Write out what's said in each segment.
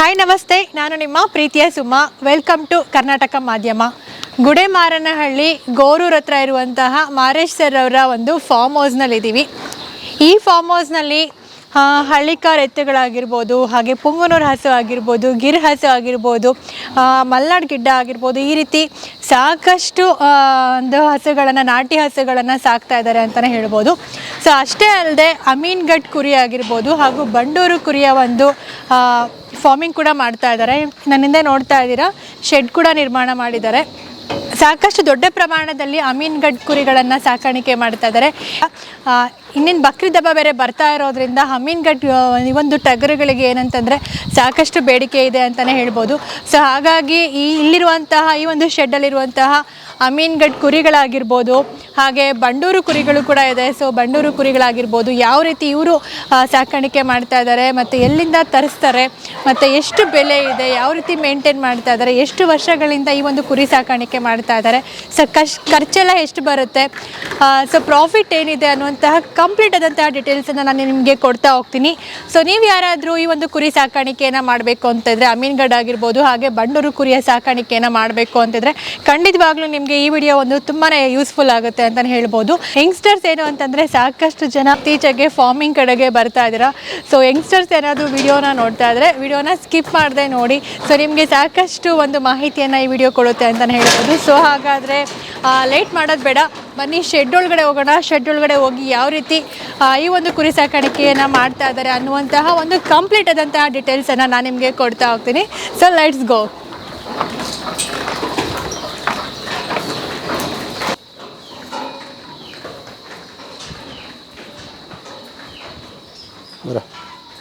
Hi ನಮಸ್ತೆ. ನಾನು ನಿಮ್ಮ ಪ್ರೀತಿಯ ಸುಮಾ. ವೆಲ್ಕಮ್ ಟು ಕರ್ನಾಟಕ ಮಾಧ್ಯಮ ಗುಡೆಮಾರನಹಳ್ಳಿ ಗೋರೂರ್ ಹತ್ರ ಇರುವಂತಹ ಮಾರೇಶ್ ಸರ್ ಅವರ ಒಂದು ಫಾರ್ಮ್ ಹೌಸ್ನಲ್ಲಿದ್ದೀವಿ ಈ ಫಾರ್ಮ್ ಹೌಸ್ನಲ್ಲಿ ಹಳ್ಳಿಕಾರ್ ಎತ್ತುಗಳಾಗಿರ್ಬೋದು, ಹಾಗೆ ಪುಂಗನೂರು ಹಸು ಆಗಿರ್ಬೋದು ಗಿರ್ ಹಸು ಆಗಿರ್ಬೋದು ಮಲ್ನಾಡ್ ಗಿಡ್ಡ ಆಗಿರ್ಬೋದು, ಈ ರೀತಿ ಸಾಕಷ್ಟು ಒಂದು ಹಸುಗಳನ್ನು ನಾಟಿ ಹಸುಗಳನ್ನು ಸಾಕ್ತಾ ಇದ್ದಾರೆ ಅಂತಲೇ ಹೇಳ್ಬೋದು. ಸೊ ಅಷ್ಟೇ ಅಲ್ಲದೆ ಅಮೀನ್ಗಟ್ ಕುರಿ ಆಗಿರ್ಬೋದು ಹಾಗೂ ಬಂಡೂರು ಕುರಿಯ ಒಂದು ಫಾರ್ಮಿಂಗ್ ಕೂಡ ಮಾಡ್ತಾ ಇದ್ದಾರೆ. ನನ್ನಿಂದ ನೋಡ್ತಾ ಇದ್ದೀರಾ ಶೆಡ್ ಕೂಡ ನಿರ್ಮಾಣ ಮಾಡಿದ್ದಾರೆ. ಸಾಕಷ್ಟು ದೊಡ್ಡ ಪ್ರಮಾಣದಲ್ಲಿ ಅಮೀನ್ಗಡ್ ಕುರಿಗಳನ್ನು ಸಾಕಾಣಿಕೆ ಮಾಡ್ತಾ ಇದ್ದಾರೆ ಇನ್ನೇನು ಬಕ್ರೀದ್ ಹಬ್ಬ ಬೇರೆ ಬರ್ತಾ ಇರೋದ್ರಿಂದ ಅಮೀನ್ಗಡ್ ಈ ಒಂದು ಟಗರುಗಳಿಗೆ ಏನಂತಂದರೆ ಸಾಕಷ್ಟು ಬೇಡಿಕೆ ಇದೆ ಅಂತಲೇ ಹೇಳ್ಬೋದು. ಸೊ ಹಾಗಾಗಿ ಈ ಇಲ್ಲಿರುವಂತಹ, ಈ ಒಂದು ಶೆಡ್ಡಲ್ಲಿರುವಂತಹ ಅಮೀನ್ಗಢ್ ಕುರಿಗಳಾಗಿರ್ಬೋದು, ಹಾಗೆ ಬಂಡೂರು ಕುರಿಗಳು ಕೂಡ ಇದೆ. ಸೊ ಬಂಡೂರು ಕುರಿಗಳಾಗಿರ್ಬೋದು, ಯಾವ ರೀತಿ ಇವರು ಸಾಕಾಣಿಕೆ ಮಾಡ್ತಾ ಇದ್ದಾರೆ, ಮತ್ತು ಎಲ್ಲಿಂದ ತರಿಸ್ತಾರೆ, ಮತ್ತು ಎಷ್ಟು ಬೆಲೆ ಇದೆ, ಯಾವ ರೀತಿ ಮೇಂಟೈನ್ ಮಾಡ್ತಾ ಇದ್ದಾರೆ, ಎಷ್ಟು ವರ್ಷಗಳಿಂದ ಈ ಒಂದು ಕುರಿ ಸಾಕಾಣಿಕೆ ಮಾಡ್ತಾ ಇದ್ದಾರೆ, ಸೊ, ಕಶ್, ಖರ್ಚೆಲ್ಲ ಎಷ್ಟು ಬರುತ್ತೆ ಸೊ ಪ್ರಾಫಿಟ್ ಏನಿದೆ ಅನ್ನುವಂತಹ ಕಂಪ್ಲೀಟ್ ಆದಂತಹ ಡೀಟೇಲ್ಸನ್ನು ನಾನು ನಿಮಗೆ ಕೊಡ್ತಾ ಹೋಗ್ತೀನಿ. ಸೊ ನೀವು ಯಾರಾದರೂ ಈ ಒಂದು ಕುರಿ ಸಾಕಾಣಿಕೆಯನ್ನು ಮಾಡಬೇಕು ಅಂತಿದ್ರೆ ಅಮೀನ್ಗಡ್ ಆಗಿರ್ಬೋದು, ಹಾಗೆ ಬಂಡೂರು ಕುರಿಯ ಸಾಕಾಣಿಕೆಯನ್ನು ಮಾಡಬೇಕು ಅಂತಿದ್ರೆ ಖಂಡಿತವಾಗ್ಲೂ ನಿಮಗೆ ಈ ವಿಡಿಯೋ ಒಂದು ತುಂಬಾ ಯೂಸ್ಫುಲ್ ಆಗುತ್ತೆ ಅಂತಲೇ ಹೇಳ್ಬೋದು. ಯಂಗ್ಸ್ಟರ್ಸ್ ಏನು ಅಂತಂದರೆ ಸಾಕಷ್ಟು ಜನ ಇತ್ತೀಚೆಗೆ ಫಾರ್ಮಿಂಗ್ ಕಡೆಗೆ ಬರ್ತಾ ಇದ್ದೀರಾ. ಸೊ ಯಂಗ್ಸ್ಟರ್ಸ್ ಏನಾದರೂ ವಿಡಿಯೋನ ನೋಡ್ತಾ ಇದ್ರೆ ವಿಡಿಯೋನ ಸ್ಕಿಪ್ ಮಾಡದೆ ನೋಡಿ. ಸೊ ನಿಮಗೆ ಸಾಕಷ್ಟು ಒಂದು ಮಾಹಿತಿಯನ್ನು ಈ ವಿಡಿಯೋ ಕೊಡುತ್ತೆ ಅಂತಲೇ ಹೇಳ್ಬೋದು. ಸೊ ಹಾಗಾದರೆ ಲೇಟ್ ಮಾಡೋದು ಬೇಡ. ಬನ್ನಿ ಶೆಡ್ ಒಳಗಡೆ ಹೋಗೋಣ. ಶೆಡ್ ಒಳಗಡೆ ಹೋಗಿ ಯಾವ ರೀತಿ ಈ ಒಂದು ಕುರಿ ಸಾಕಾಣಿಕೆಯನ್ನು ಮಾಡ್ತಾ ಇದ್ದಾರೆ ಅನ್ನುವಂತಹ ಒಂದು ಕಂಪ್ಲೀಟ್ ಆದಂತಹ ಡೀಟೇಲ್ಸನ್ನು ನಾನು ನಿಮಗೆ ಕೊಡ್ತಾ ಹೋಗ್ತೀನಿ. ಸೊ ಲೆಟ್ಸ್ ಗೋ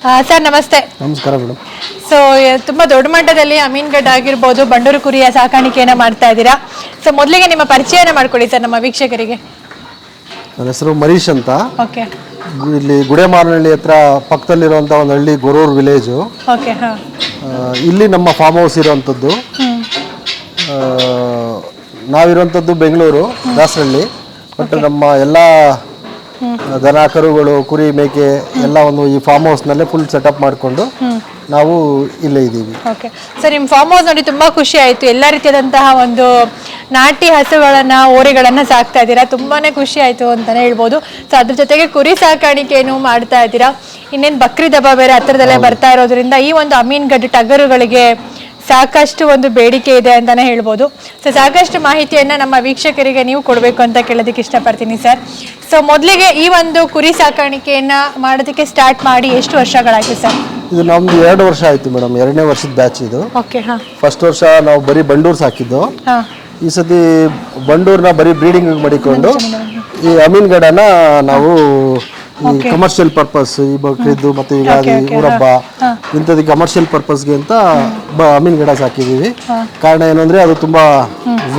ಸರ್ ನಮಸ್ತೆ. ನಮಸ್ಕಾರ ಮೇಡಮ್. ಸೊ ತುಂಬ ದೊಡ್ಡ ಮಟ್ಟದಲ್ಲಿ ಅಮೀನ್ಗಡ್ ಆಗಿರ್ಬೋದು ಬಂಡೂರು ಕುರಿಯ ಸಾಕಾಣಿಕೆಯನ್ನು ಮಾಡ್ತಾ ಇದ್ದೀರಾ? ಸೊ ಮೊದಲಿಗೆ ನಿಮ್ಮ ಪರಿಚಯನ ಮಾಡ್ಕೊಡಿ ಸರ್ ನಮ್ಮ ವೀಕ್ಷಕರಿಗೆ. ನನ್ನ ಹೆಸರು ಮರೀಶ್ ಅಂತ. ಓಕೆ. ಇಲ್ಲಿ ಗುಡೆಮಾರನಹಳ್ಳಿ ಹತ್ರ ಪಕ್ಕದಲ್ಲಿರುವಂಥ ಒಂದು ಹಳ್ಳಿ ಗೊರೂರು ವಿಲೇಜು. ಓಕೆ ಹಾಂ. ಆ, ಇಲ್ಲಿ ನಮ್ಮ ಫಾರ್ಮ್ ಹೌಸ್ ಇರುವಂಥದ್ದು. ಆ, ನಾವಿರುವಂಥದ್ದು ಬೆಂಗಳೂರು ದಾಸರಳ್ಳಿ ಬಟ್ ನಮ್ಮ ಎಲ್ಲ ದನ ಕರುಗಳು ಕುರಿ ಮೇಕೆ ಎಲ್ಲ ಒಂದು ಈ ಫಾರ್ಮ್ ಹೌಸ್ನಲ್ಲೇ ಫುಲ್ ಸೆಟಪ್ ಮಾಡಿಕೊಂಡು ನಾವು ಇಲ್ಲೇ ಇದ್ದೀವಿ. ಓಕೆ ಸರ್ ನಿಮ್ಮ ಫಾರ್ಮ್ ಹೌಸ್ ನೋಡಿ ತುಂಬಾ ಖುಷಿ ಆಯಿತು. ಎಲ್ಲ ರೀತಿಯಾದಂತಹ ಒಂದು ನಾಟಿ ಹಸುಗಳನ್ನ ಓರೆಗಳನ್ನ ಸಾಕ್ತಾ ಇದ್ದೀರಾ? ತುಂಬಾ ಖುಷಿ ಆಯ್ತು ಅಂತಲೇ ಹೇಳ್ಬೋದು. ಸೊ ಅದ್ರ ಜೊತೆಗೆ ಕುರಿ ಸಾಕಾಣಿಕೆಯನ್ನು ಮಾಡ್ತಾ ಇದ್ದೀರಾ? ಇನ್ನೇನು ಬಕ್ರೀದ್ ಹಬ್ಬ ಬೇರೆ ಹತ್ರದಲ್ಲೇ ಬರ್ತಾ ಇರೋದ್ರಿಂದ ಈ ಒಂದು ಅಮೀನ್ಗಡ್ಡ ಟಗರುಗಳಿಗೆ ಸಾಕಷ್ಟು ಒಂದು ಬೇಡಿಕೆ ಇದೆ ಅಂತಲೇ ಹೇಳ್ಬೋದು. ಸೊ ಸಾಕಷ್ಟು ಮಾಹಿತಿಯನ್ನು ನಮ್ಮ ವೀಕ್ಷಕರಿಗೆ ನೀವು ಕೊಡಬೇಕು ಅಂತ ಕೇಳೋದಕ್ಕೆ ಇಷ್ಟಪಡ್ತೀನಿ ಸರ್. ಸೊ ಮೊದಲಿಗೆ ಈ ಒಂದು ಕುರಿ ಸಾಕಾಣಿಕೆಯನ್ನು ಮಾಡೋದಕ್ಕೆ ಸ್ಟಾರ್ಟ್ ಮಾಡಿ ಎಷ್ಟು ವರ್ಷಗಳಾಯ್ತು ಸರ್? ಇದು ನಮ್ದು ಎರಡು ವರ್ಷ ಆಯ್ತು ಮೇಡಮ್. ಎರಡನೇ ವರ್ಷದ ಬ್ಯಾಚ್ ಇದು. ಓಕೆ ಹಾಂ. ಫಸ್ಟ್ ವರ್ಷ ನಾವು ಬರೀ ಬಂಡೂರು ಸಾಕಿದ್ದು. ಹಾಂ. ಈ ಸತಿ ಬಂಡೂರ್ನ ಬರೀ ಬ್ರೀಡಿಂಗ್ ಮಾಡಿಕೊಂಡು ಈ ಅಮೀನ್ಗಡನ ನಾವು ಈ ಕಮರ್ಷಿಯಲ್ ಪರ್ಪಸ್ ಈ ಬಕ್ರೀದ್ದು ಮತ್ತೆ ಯುಗಾದಿ ಊರಬ್ಬ ಇಂಥದ್ದು ಕಮರ್ಷಿಯಲ್ ಪರ್ಪಸ್ಗೆ ಅಂತ ಬ ಅಮೀನ್ಗಡ ಸಾಕಿದ್ದೀವಿ. ಕಾರಣ ಏನು ಅಂದ್ರೆ ಅದು ತುಂಬಾ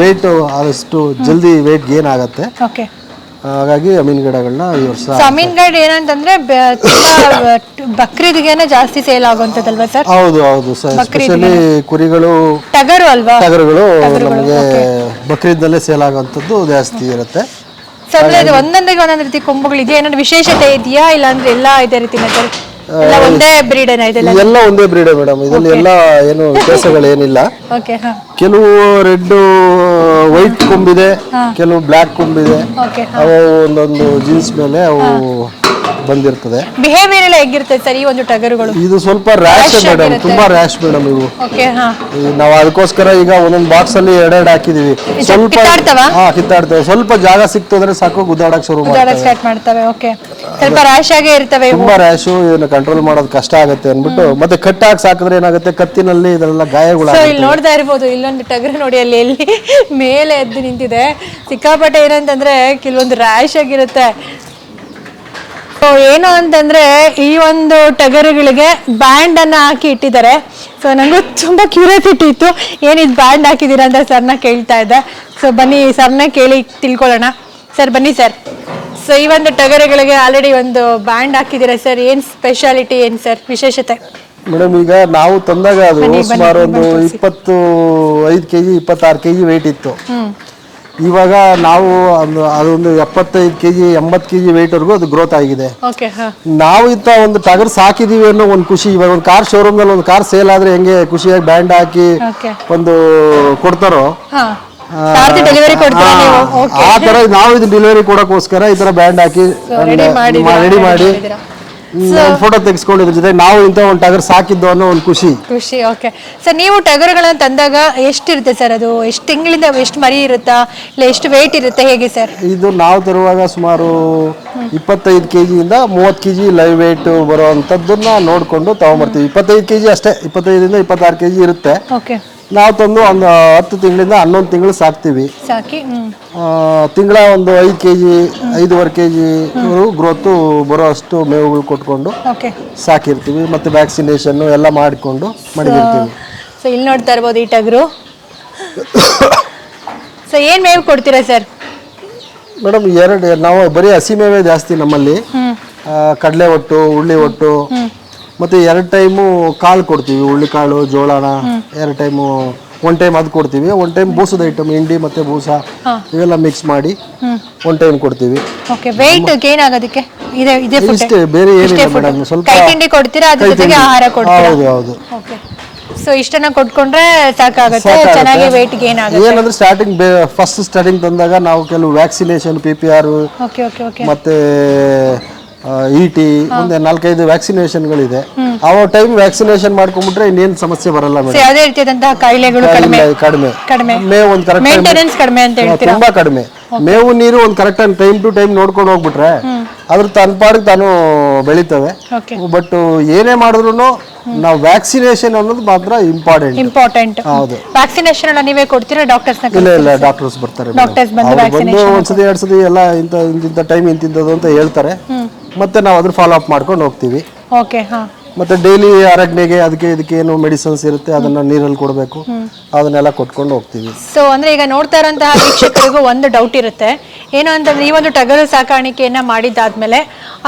ವೇಟ್ ಆದಷ್ಟು ಜಲ್ದಿ ವೇಟ್ ಗೇನ್ ಆಗತ್ತೆ. ಹಾಗಾಗಿ ಹಾಗಾಗಿ ಅಮೀನ್ಗಡಗಳನ್ನ ಈ ವರ್ಷ ಅಮೀನ್ ಗಿಡ ಏನಂತಂದ್ರೆ ಬಕ್ರೀದ್ಗೆನೆ ಜಾಸ್ತಿ ಸೇಲ್ ಆಗುವಂತದಲ್ವಾ ಸರ್ ಹೌದು ಹೌದು ಸರ್ ಎಸ್ಪೆಷಲಿ ಕುರಿಗಳು ಟಗರು ಅಲ್ವಾ? ಟಗರುಗಳು ನಮಗೆ ಬಕ್ರೀದ್ನಲ್ಲೇ ಸೇಲ್ ಆಗುವಂಥದ್ದು ಜಾಸ್ತಿ ಇರುತ್ತೆ. ಸೊ ಇದೆ ಒಂದೊಂದಿಗೆ ಒಂದೊಂದು ರೀತಿ ಕೊಂಬುಗಳು ಇದೆಯಾ ಏನಾದ್ರು ವಿಶೇಷತೆ ಇದೆಯಾ? ಇಲ್ಲ ಅಂದ್ರೆ ಎಲ್ಲ ಇದೇ ರೀತಿ ಸರ್ ಎಲ್ಲ ಒಂದೇ ಬ್ರೀಡ್ ಏನೋ ಇದೆಲ್ಲ ಎಲ್ಲ ಒಂದೇ ಬ್ರೀಡ್ ಮೇಡಮ್. ಇದರಲ್ಲಿ ಎಲ್ಲ ಏನು ವ್ಯತ್ಯಾಸಗಳೇನಿಲ್ಲ ಓಕೆ ಹಾ. ಕೆಲವು ರೆಡ್ ವೈಟ್ ಕೊಂಬಿದೆ ಕೆಲವು ಬ್ಲ್ಯಾಕ್ ಕೊಂಬಿದೆ. ಓಕೆ ಅವು ಒಂದೊಂದು ಜೀನ್ಸ್ ಮೇಲೆ ಅವು ಬಂದಿರ್ತದೆ. ಬಿಹೇವಿಯರ್ ಎಲ್ಲ ಹೇಗಿರ್ತದೆ ಸರ್ ಈ ಒಂದು ಟಗರುಗಳು? ಇದು ಸ್ವಲ್ಪ ರ್ಯಾಶ್ ಮೇಡಮ್ ತುಂಬಾ ರ್ಯಾಶ್ ಮೇಡಮ್ ಇವು ಓಕೆ ಹಾ. ನಾವು ಅದಕ್ಕೋಸ್ಕರ ಈಗ ಒಂದೊಂದು ಬಾಕ್ಸ್ ಅಲ್ಲಿ ಎರಡೆರಡು ಹಾಕಿದೀವಿ. ಸ್ವಲ್ಪ ಕಿತ್ತಾಡ್ತವಾ? ಹಾ ಕಿತ್ತಾಡ್ತೇವೆ. ಸ್ವಲ್ಪ ಜಾಗ ಸಿಕ್ತು ಅಂದ್ರೆ ಸಾಕು ಗುದ್ದಾಡಕ್ ಶುರು ಸ್ಟಾರ್ಟ್ ಮಾಡ್ತವೆ. ಓಕೆ ಸ್ವಲ್ಪ ರ್ಯಾಶ್ ಆಗೇ ಇರ್ತವೆ ಇವು. ತುಂಬಾ ರ್ಯಾಶು ಇದನ್ನ ಕಂಟ್ರೋಲ್ ಮಾಡೋದು ಕಷ್ಟ ಆಗುತ್ತೆ ಅನ್ಬಿಟ್ಟು ಮತ್ತೆ ಕಟ್ ಹಾಕಿ ಸಾಕಿದ್ರೆ ಏನಾಗುತ್ತೆ? ಕತ್ತಿನಲ್ಲಿ ಇದೆಲ್ಲ ಗಾಯಗಳು ಸೊ ಇಲ್ಲಿ ನೋಡ್ತಾ ಇರ್ಬೋದು ಇಲ್ಲೊಂದು ಟಗರು ನೋಡಿ ಅಲ್ಲಿ ಎಲ್ಲಿ ಮೇಲೆ ಎದ್ದು ನಿಂತಿದೆ. ಸಿಕ್ಕಾಪಟ್ಟೆ ಏನಂತಂದ್ರೆ ಕೆಲವೊಂದು ರ್ಯಾಶ್ ಆಗಿರುತ್ತೆ. ಏನು ಅಂತಂದ್ರೆ ಈ ಒಂದು ಟಗರುಗಳಿಗೆ ಬ್ಯಾಂಡ್ ಅನ್ನ ಹಾಕಿ ಇಟ್ಟಿದ್ದಾರೆ. ಸೊ ನನಗೂ ತುಂಬಾ ಕ್ಯೂರಿಯಾಸಿಟಿ ಇತ್ತು ಏನಿದ್ ಬ್ಯಾಂಡ್ ಹಾಕಿದೀರ ಅಂತ ಸರ್ನ ಕೇಳ್ತಾ ಇದ್ದೆ. ಸೊ ಬನ್ನಿ ಸರ್ನ ಕೇಳಿ ತಿಳ್ಕೊಳ್ಳೋಣ. ಸರ್ ಬನ್ನಿ ಸರ್ ಸೊ ಈ ಒಂದು ಟಗರುಗಳಿಗೆ ಆಲ್ರೆಡಿ ಒಂದು ಬ್ಯಾಂಡ್ ಹಾಕಿದ್ದೀರಾ ಸರ್ ಏನ್ ಸ್ಪೆಷಾಲಿಟಿ ಏನ್ ಸರ್ ವಿಶೇಷತೆ? ಮೇಡಮ್ ಈಗ ನಾವು ತಂದಾಗ ಅದು ಸುಮಾರು ಒಂದು ಇಪ್ಪತ್ತು ಐದು ಕೆಜಿ ಇಪ್ಪತ್ತಾರು ಕೆಜಿ ವೆಯ್ಟ್ ಇತ್ತು. ಇವಾಗ ನಾವು ಒಂದು ಅದೊಂದು ಎಪ್ಪತ್ತೈದು ಕೆ ಜಿ ಎಂಬತ್ತು ಕೆ ಜಿ ವೆಯ್ಟ್ವರೆಗೂ ಅದು ಗ್ರೋತ್ ಆಗಿದೆ. ಓಕೆ ಹಾ. ನಾವು ಇಂಥ ಒಂದು ಟಗರ್ ಸಾಕಿದೀವಿ ಅನ್ನೋ ಒಂದು ಖುಷಿ. ಇವಾಗ ಒಂದು ಕಾರ್ ಶೋರೂಮ್ನಲ್ಲಿ ಒಂದು ಕಾರ್ ಸೇಲ್ ಆದ್ರೆ ಹೆಂಗೆ ಖುಷಿಯಾಗಿ ಬ್ಯಾಂಡ್ ಹಾಕಿ ಓಕೆ ಒಂದು ಕೊಡ್ತಾರೋ? ಹಾ. ಸಾರ್ತಿ ಡೆಲಿವರಿ ಕೊಡ್ತೀರಾ ನೀವು? ಓಕೆ ಆ ತರ ನಾವು ಇದು ಡೆಲಿವರಿ ಕೊಡೋಕ್ಕೋಸ್ಕರ ಈ ತರ ಬ್ಯಾಂಡ್ ಹಾಕಿ ರೆಡಿ ಮಾಡಿ ರೆಡಿ ಮಾಡಿ. ಫೋಟೋ ತೆಗೆಸ್ಕೊಂಡಿದ್ರ ಜೊತೆ ನಾವು ಇಂಥ ಒಂದು ಟಗರ್ ಸಾಕಿದ್ದು ಅನ್ನೋ ಒಂದು ಖುಷಿ. ಖುಷಿ ಓಕೆ ಸರ್ ನೀವು ಟಗರುಗಳನ್ನ ತಂದಾಗ ಎಷ್ಟಿರುತ್ತೆ ಸರ್ ಅದು? ಎಷ್ಟು ತಿಂಗಳಿಂದ ಎಷ್ಟು ಮರಿ ಇರುತ್ತಾ? ಇಲ್ಲ ಎಷ್ಟು ವೆಯ್ಟ್ ಇರುತ್ತೆ? ಹೇಗೆ ಸರ್ ಇದು ನಾವು ತರುವಾಗ ಸುಮಾರು ಇಪ್ಪತ್ತೈದು ಕೆ ಜಿಯಿಂದ ಮೂವತ್ತು ಕೆ ಜಿ ಲೈವ್ ವೇಟ್ ಬರುವಂಥದ್ದನ್ನ ನೋಡಿಕೊಂಡು ತಗೊಂಬರ್ತೀವಿ. ಇಪ್ಪತ್ತೈದು ಕೆ ಜಿ ಅಷ್ಟೇ. ಇಪ್ಪತ್ತೈದರಿಂದ ಇಪ್ಪತ್ತಾರು ಕೆ ಜಿ ಇರುತ್ತೆ. ಓಕೆ ನಾವು ತಂದು ಒಂದು ಹತ್ತು ತಿಂಗಳಿಂದ ಹನ್ನೊಂದು ತಿಂಗಳು ಸಾಕ್ತೀವಿ. ಸಾಕಿ ಹ್ಮ್. ತಿಂಗಳ ಒಂದು ಐದು ಕೆ ಜಿ ಐದೂವರೆ ಕೆ ಜಿ ಗ್ರೋತು ಬರೋ ಅಷ್ಟು ಮೇವುಗಳು ಕೊಟ್ಕೊಂಡು ಓಕೆ. ಸಾಕಿರ್ತೀವಿ ಮತ್ತು ವ್ಯಾಕ್ಸಿನೇಷನ್ನು ಎಲ್ಲ ಮಾಡಿಕೊಂಡು ಮಡಗಿರ್ತೀವಿ. ಸೊ ಇಲ್ಲಿ ನೋಡ್ತಾ ಇರ್ಬೋದು ಈ ಟಗರು. ಸೊ ಏನ್ ಮೇವು ಕೊಡ್ತೀರಾ ಸರ್? ಮೇಡಮ್ ಎರಡು ನಾವು ಬರೀ ಹಸಿ ಮೇವೇ ಜಾಸ್ತಿ ನಮ್ಮಲ್ಲಿ. ಆ, ಕಡಲೆ ಒಟ್ಟು ಹುಳ್ಳಿ ಒಟ್ಟು ಮತ್ತು ಎರಡು ಟೈಮು ಕಾಳು ಕೊಡ್ತೀವಿ ಹುಳ್ಳಿ ಕಾಳು ಜೋಳನ. ಎರಡು ಟೈಮು ಒನ್ ಟೈಮ್ ಅದು ಕೊಡ್ತೀವಿ ಒನ್ ಟೈಮ್ ಬೂಸದ ಐಟಮ್ ಹಿಂಡಿ ಮತ್ತು ಬೂಸ. ಇವೆಲ್ಲ ಮಿಕ್ಸ್ ಮಾಡಿ ಒನ್ ಟೈಮ್ ಕೊಡ್ತೀವಿ. ಓಕೆ weight ಗೇನ್ ಆಗೋದಕ್ಕೆ ಇದೆ ಇದೆ ಫುಡ್ ಇಷ್ಟೇ ಬೇರೆ ಏನಿಲ್ಲ ಮೇಡಮ್ ಸ್ವಲ್ಪ ಕೈ ತಿಂಡಿ ಕೊಡ್ತೀರಾ? ಅದ್ರ ಜೊತೆಗೆ ಆಹಾರ ಕೊಡ್ತೀರಾ? ಹೌದು ಹೌದು. ಓಕೆ ಸೊ ಇಷ್ಟನ್ನ ಕೊಟ್ಕೊಂಡ್ರೆ ಸಾಕಾಗುತ್ತೆ ಸಾಕಾಗುತ್ತೆ. ಚೆನ್ನಾಗಿ weight ಗೇನ್ ಆಗುತ್ತೆ. ಏನಂದ್ರೆ ಸ್ಟಾರ್ಟಿಂಗ್ ಫಸ್ಟ್ ಸ್ಟಾರ್ಟಿಂಗ್ ತಂದಾಗ ನಾವು ಕೆಲವು vaccination P P R okay okay okay ಮತ್ತೆ ಇ ಟಿ ಮುಂದೆ ನಾಲ್ಕೈದು ವ್ಯಾಕ್ಸಿನೇಷನ್ಗಳಿದೆ ಆ ಟೈಮ್ ವ್ಯಾಕ್ಸಿನೇಷನ್ ಮಾಡ್ಕೊಂಡ್ಬಿಟ್ರೆ ಇನ್ನೇನು ಸಮಸ್ಯೆ ಬರಲ್ಲ ಸೊ ಮೇಡಮ್ ಯಾವುದೇ ರೀತಿಯಾದಂತಹ ಕಾಯಿಲೆಗಳು ಕಡಿಮೆ. ಕಡಿಮೆ. ಕಡಿಮೆ. ಮೇವು ಒಂದು ಕರೆಕ್ಟ್ ಮೇಂಟೆನೆನ್ಸ್ ಕಡಿಮೆ ಅಂತ ಹೇಳ್ತೀರಾ? ತುಂಬಾ ಕಡಿಮೆ. ಮೇವು ನೀರು ಒಂದು ಕರೆಕ್ಟ್ ಟೈಮ್ ಟು ಟೈಮ್ ನೋಡ್ಕೊಂಡು ಹೋಗ್ಬಿಟ್ರೆ ಅದ್ರ ತನ್ನ ಪಾಡಿಗೆ ತಾನು ಬೆಳಿತವೆ. ಓಕೆ ಬಟ್ ಏನೇ ಮಾಡಿದ್ರು ನಾವು ವ್ಯಾಕ್ಸಿನೇಷನ್ ಅನ್ನೋದು ಮಾತ್ರ ಇಂಪಾರ್ಟೆಂಟ್ ಇಂಪಾರ್ಟೆಂಟ್ ಹೌದು. ವ್ಯಾಕ್ಸಿನೇಷನ್ ಎಲ್ಲ ನೀವೇ ಕೊಡ್ತೀರಾ ಡಾಕ್ಟರ್ಸ್ ಇಲ್ಲ ಇಲ್ಲ ಡಾಕ್ಟರ್ಸ್ ಬರ್ತಾರೆ ಡಾಕ್ಟರ್ಸ್ ಬಂದು ಅವ್ರು ಬಂದು ಒಂದ್ಸತಿ ಎರಡ್ ಸತಿ ಎಲ್ಲ ಇಂಥ ಇಂತಿಂಥ ಟೈಮ್ ಇಂತಿಂತದ್ದು ಅಂತ ಹೇಳ್ತಾರೆ. ಮತ್ತೆ ನಾವು ಅದ್ರ ಫಾಲೋ ಅಪ್ ಮಾಡ್ಕೊಂಡು ಹೋಗ್ತೀವಿ. ಓಕೆ ಹಾ. ಮತ್ತೆ ಡೈಲಿ ಅರಗ್ನೆಗೆ ಅದಕ್ಕೆ ಇದಕ್ಕೆ ಏನು ಮೆಡಿಸಿನ್ಸ್ ಇರುತ್ತೆ ಅದನ್ನ ನೀರಲ್ಲಿ ಕೊಡಬೇಕು. ಅದನ್ನೆಲ್ಲ ಕೊಟ್ಕೊಂಡು ಹೋಗ್ತೀವಿ. ಸೊ ಅಂದ್ರೆ ಈಗ ನೋಡ್ತಾ ಇರೋಂತಹ ವೀಕ್ಷಕರಿಗೂ ಒಂದು ಡೌಟ್ ಇರುತ್ತೆ. ಏನು ಅಂತಂದ್ರೆ ಈ ಒಂದು ಟಗರು ಸಾಕಾಣಿಕೆಯನ್ನ ಮಾಡಿದ್ದಾದ್ಮೇಲೆ